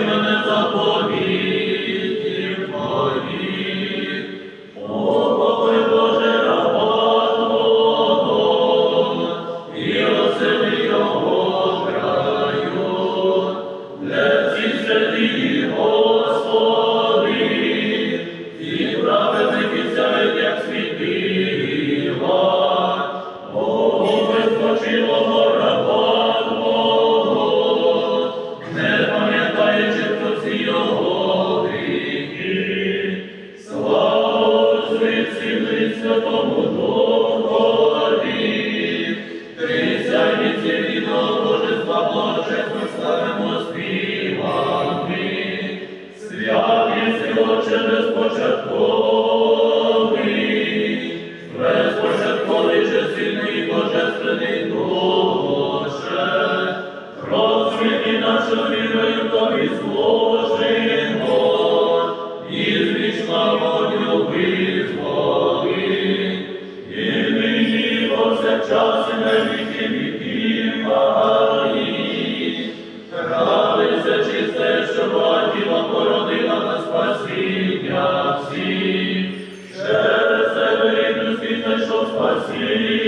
мене заповідь. Отче безпочатковий, безпочатковий же сильний божественний Душе, розсвіті нашу вірою тобі зложимо, і з вічна вогню визволи, і нині повсякчас і на віки віків. Радуйся, чисте, що спасіння всі, через себе рідну світ знайшов спасіння.